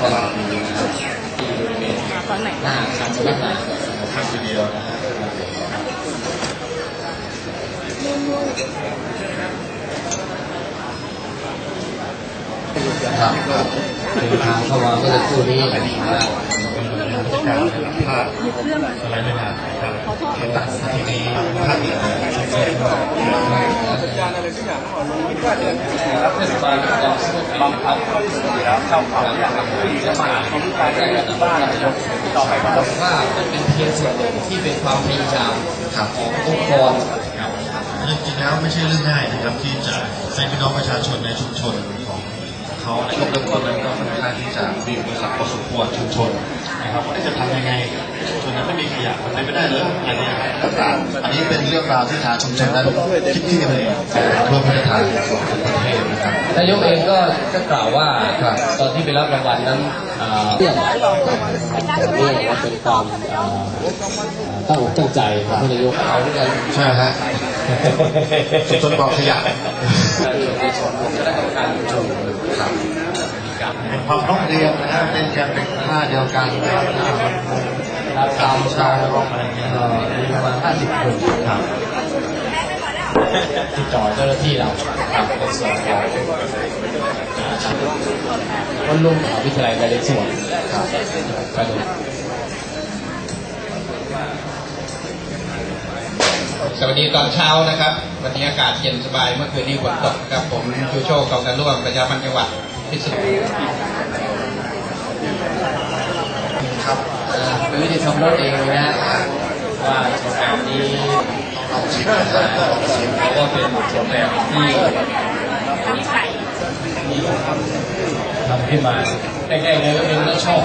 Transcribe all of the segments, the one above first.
กำลังมีนะครับฝั่งไหนหน้าอาคารสำนักงานข้างทีเดียวนะฮะครับเดินทางเข้ามาเมื่อสักครู่นี้นะครับการภาพหยิบเครื่องมาสไลด์ไม่ทันครับขอโทษตัดทีนี้ภาพอีกเช็คเช็คเทศบาล นครสมุทรปราการแล้วเข้าเขาอย่างที่จะมาของการจัดบ้านต่อไปว่าว่ามันเป็นเพียงส่วนหนึ่งที่เป็นความพยายามขององค์กรครับจริงแล้วไม่ใช่เรื่องง่ายนะครับที่จะให้พี่น้องประชาชนในชุมชนของเขาช่วงเริ่มต้นนั้นก็ค่อนข้างที่จะมีอุปสรรคพอสมควรชุมชนนะครับว่าจะทำยังไงชุมชนนั้นไม่มีขยะมันเป็นไม่ได้เลยอะไรเงี้อันนี้เป็นเรื่องราวที่ทางชุมชนนั้นคิดที่กันเองเพื่อพัฒนา นะครับนายกเองก็ก็กล่าวว่าตอนที่ไปรับรางวัลนั้นเอ่อเรื่องนี้เป็นความเอ่อตั้งอกตั้งใจของท่านนายกเอาด้วยกันใช่ฮะชุมชนบอกขยะคณะกรรมการชุมชนครับเป็นความร้องเรียนนะฮะเป็นการเป็นท่าเดียวกันนะครับเราตามชาวร้องอะไรเงี้ยเอ่อมีประมาณ50คนครับ ติดต่อเจ้าหน้าที่เราครับในส่วนของคนลุมมหาวิทยาลัยนเรศวรครับก็ดูสวัสดีตอนเช้านะครับ วันนี้อากาศเย็นสบายเมื่อคืนนี้ฝนตกครับผมชูโชคกองกันร่วมประชาพันธ์จังหวัดพิษณุโลกครับเป็นวิธีชมรถเองเลยนะว่าโรงแรมนี้ ลองชิมนะครับลองชิมเขาก็เป็นโรงแรมที่ทำขึ้นมาแรกๆเลยก็เป็นก็ชอบ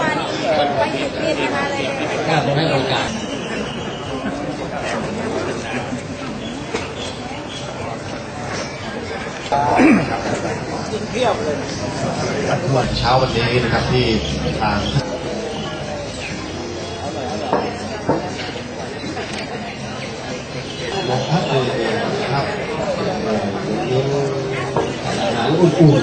มานี่ไปหยุดเรียนมาเลยน่าให้โอกาสวันเช้าวันนี้นะครับที่ทางลงพักเลยครับ มี อาหารอุ่น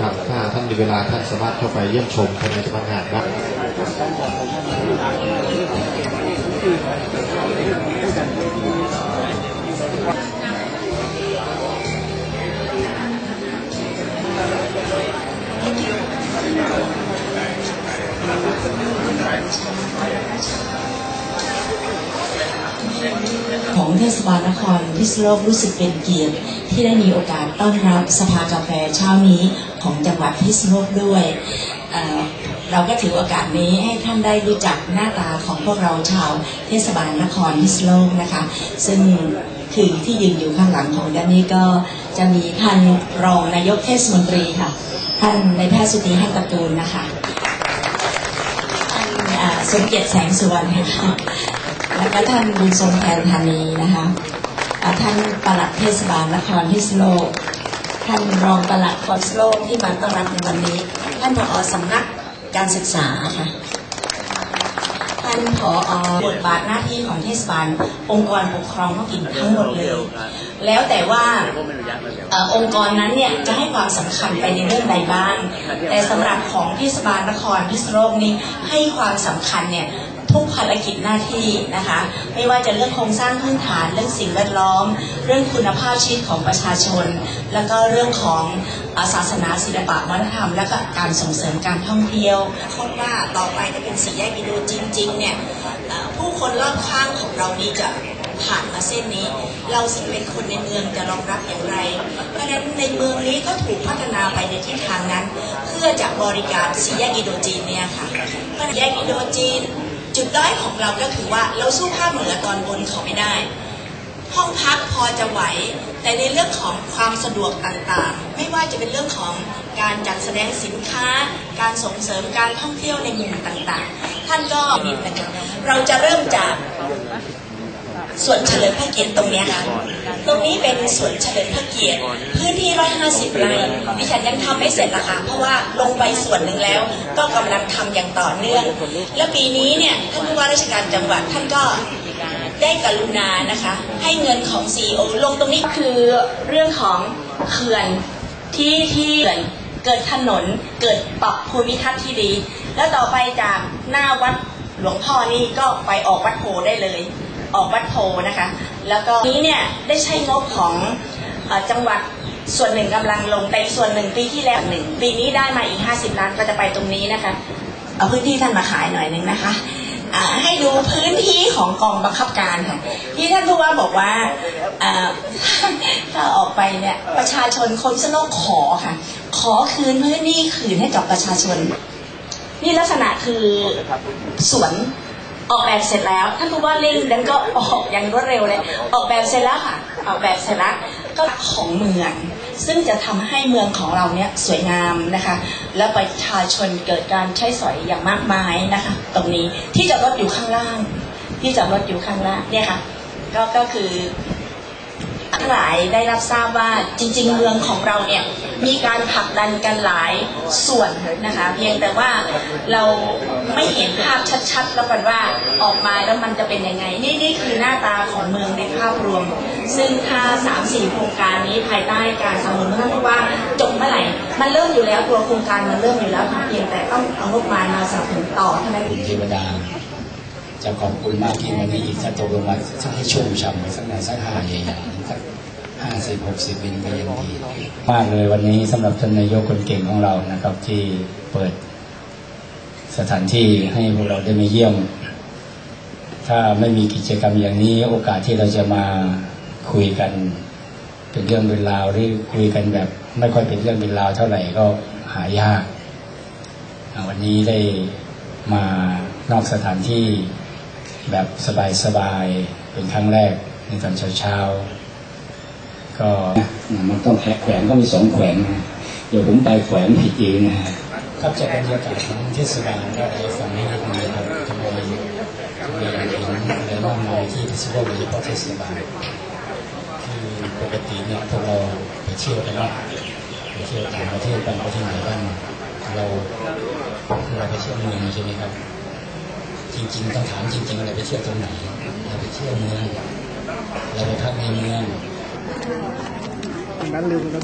ครับถ้าท่านมีเวลาท่านสามารถเข้าไปเยี่ยมชมภายในสำนักงานได้ของ บาลนครพิษโลกรู้สึกเป็นเกียรติที่ได้มีโอกาสต้อนรับสภากาแฟเช้านี้ของจังหวัดพิษโลกด้วยเเราก็ถือโอกาสนี้ให้ท่านได้รู้จักหน้าตาของพวกเราชาวเทศบาลนครพิษโลกนะคะ ซึ่งคือที่ยืนอยู่ข้างหลังของด้านนี้ก็จะมีท่านรองนายกเทศมนตรีค่ะ ท่านนายแพทย์สุธีให้ตระกูลนะคะท่านอ่าสมเกียรติแสงสุวรรณค่ะ แล้วก็ท่านบุญทรงแทนธานีนะคะอ่าท่านปลัดเทศบาลนครพิษณุโลก ท่านรองปลัดคอสโลกที่มาต้อนรับในวันนี้ ท่านผอสำนักการศึกษาค่ะ ท่านผอบทบาทหน้าที่ของเทศบาล องค์กรปกครองท้องถิ่นทั้งหมดเลย แล้วแต่ว่าองค์กรนั้นเนี่ยจะให้ความสำคัญไปในเรื่องใดบ้าง แต่สำหรับของเทศบาลนครพิษณุโลกนี้ให้ความสำคัญเนี่ย ทุกภารกิจหน้าที่นะคะ ไม่ว่าจะเรื่องโครงสร้างพื้นฐานเรื่องสิ่งแวดล้อม เรื่องคุณภาพชีวิตของประชาชน แล้วก็เรื่องของอาศาสนาศิลปะวัฒนธรรม และก็การส่งเสริมการท่องเที่ยวคาดว่าต่อไปจะเป็นสี่แยกกิโลจริง ๆ เนี่ยผู้คนรอบข้างของเรานี้จะผ่านมาเส้นนี้ เราซึ่งเป็นคนในเมืองจะรองรับอย่างไร เพราะฉะนั้นในเมืองนี้ก็ถูกพัฒนาไปในทิศทางนั้น เพื่อจะบริการสี่แยกอินโดจีนเนี่ยค่ะเพราะฉะนั้นแยกอินโดจีน จุดด้อยของเราก็คือว่าเราสู้ภาคเหนือตอนบนเขาไม่ได้ ห้องพักพอจะไหว แต่ในเรื่องของความสะดวกต่างๆ ไม่ว่าจะเป็นเรื่องของการจัดแสดงสินค้า การส่งเสริมการท่องเที่ยวในมุมต่างๆ ท่านก็มีนะคะเราจะเริ่มจากส่วนเฉลิมพระเกียรติตรงนี้ค่ะ ตรงนี้เป็นสวนเฉลิมพระเกียรติพื้นที่ 150 ไร่ดิฉันยังทำไม่เสร็จนะคะเพราะว่าลงไปส่วนหนึ่งแล้ว ก็กำลังทำอย่างต่อเนื่อง และปีนี้เนี่ยท่านผู้ว่าราชการจังหวัดท่านก็ได้กรุณานะคะ ให้เงินของ CEO ลงตรงนี้คือเรื่องของเขื่อนที่ที่เขื่อนเกิดถนนเกิดปรับภูมิทัศน์ที่ดี แล้วต่อไปจากหน้าวัดหลวงพ่อนี่ก็ไปออกวัดโพได้เลย ออกวัดโพนะคะ แล้วก็นี้เนี่ยได้ใช้งบของอจังหวัดส่วนหนึ่งกำลังลงแต่ส่วนหนึ่งปีที่แล้วหนึ่งปีนี้ได้มาอีก 50 ล้านก็จะไปตรงนี้นะคะเอาพื้นที่ท่านมาขายหน่อยหนึ่งนะคะให้ดูพื้นที่ของกองบังคับการค่ะที่ท่านผู้ว่าบอกว่าอ่าถ้าออกไปเนี่ยประชาชนคนสนกขอค่ะ ขอคืนพื้นที่คืนให้กับประชาชน นี่ลักษณะคือสวน ออกแบบเสร็จแล้วท่านผู้ว่าเร่งนั้นก็ออกอย่างรวดเร็วเลย ออกแบบเสร็จแล้วค่ะออกแบบเสร็จแล้วก็ของเมือง ซึ่งจะทำให้เมืองของเราเนี่ยสวยงามนะคะ และประชาชนเกิดการใช้สอยอย่างมากมายนะคะ ตรงนี้ที่จอดรถอยู่ข้างล่าง ที่จอดรถอยู่ข้างล่างเนี่ยค่ะก็ก็คือ ทั้งหลายได้รับทราบว่าจริง ๆ เมืองของเราเนี่ยมีการผลักดันกันหลายส่วนนะคะ เพียงแต่ว่าเราไม่เห็นภาพชัดๆ แล้วกันว่าออกมาแล้วมันจะเป็นยังไง นี่นี่คือหน้าตาของเมืองในภาพรวม ซึ่งถ้าสามสี่โครงการนี้ภายใต้การสนับสนุนท่านผู้ว่าจบเมื่อไหร่ มันเริ่มอยู่แล้วตัวโครงการมันเริ่มอยู่แล้วเพียงแต่ต้องเอางบประมาณมาสนับสนุนต่อเท่านั้นเองเทวดา จะขอบคุณมากที่วันนี้อีกถ้าตกลงมาสักให้ชุ่มฉ่ำไปสักหน่อยสักหาใหญ่ๆสักห้าสิบหกสิบบินก็ยังดีมากเลยวันนี้สำหรับท่านนายกคนเก่งของเรานะครับ ที่เปิดสถานที่ให้พวกเราได้มาเยี่ยม ถ้าไม่มีกิจกรรมอย่างนี้โอกาสที่เราจะมาคุยกัน เป็นเรื่องเป็นราวหรือคุยกันแบบ ไม่ค่อยเป็นเรื่องเป็นราวเท่าไหร่ก็หายากวันนี้ได้มานอกสถานที่ แบบสบายๆ เป็นครั้งแรกในตอนเช้าๆ ก็มันต้องแขวนก็มีสองแขวนนะเดี๋ยวผมไปแขวนผิดเองนะฮะครับจากบรรยากาศของเทศบาลก็ได้ฟังนิดนึงนะครับทำไมมีอะไรเห็นอะไรมากมายที่เทศบาลโดยเฉพาะเทศบาลคือปกติเนี่ยพวกเราไปเที่ยวกันเนาะไปเที่ยวต่างประเทศกันไปที่ไหนบ้างเราเราไปเที่ยวเมืองใช่ไหมครับ จริงๆต้องถามจริงๆเราไปเที่ยวตรงไหนเราไปเที่ยวเมืองเราไปพักในเมืองนั้นลืมแล้ว